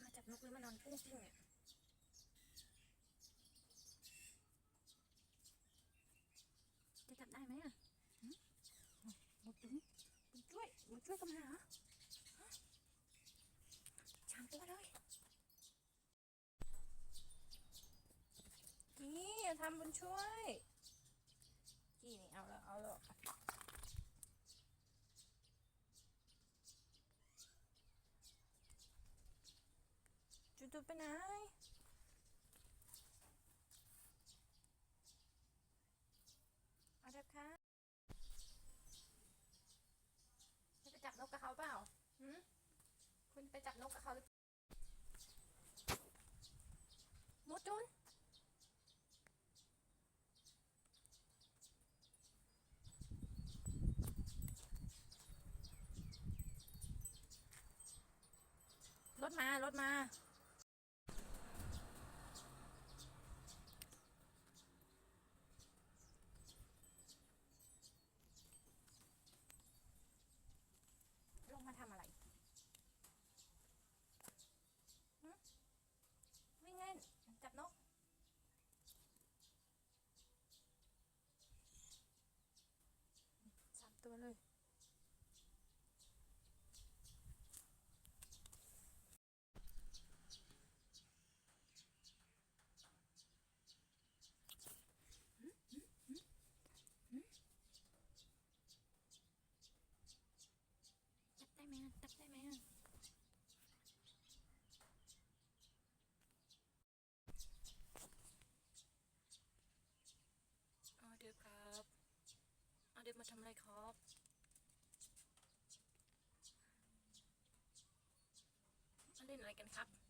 มาจับนกหรือมานอนกุ้งกิ้งเนี่ยจะจับได้ไหมอะหมดจุ้ยบุญช่วยบุญช่วยก็มาเหรอฮะสามตัวเลยนี่ทำบุญช่วยกี่นี่เอาแล้วเอาแล้ว จุดไปไหนเอาเด็บค่ะจะไปจับนกกับเขาเปล่าหืมคุณไปจับนกกับเขาหรือมดจุนรถมารถมา ลงมาทำอะไรหึวิ่งเล่น จับนก สามตัวเลย จับได้ไหมอะจับได้ไหมอะเอาเดี๋ยวครับ เอาเดี๋ยวมาทำอะไรครับ มาเล่นอะไรกันครับ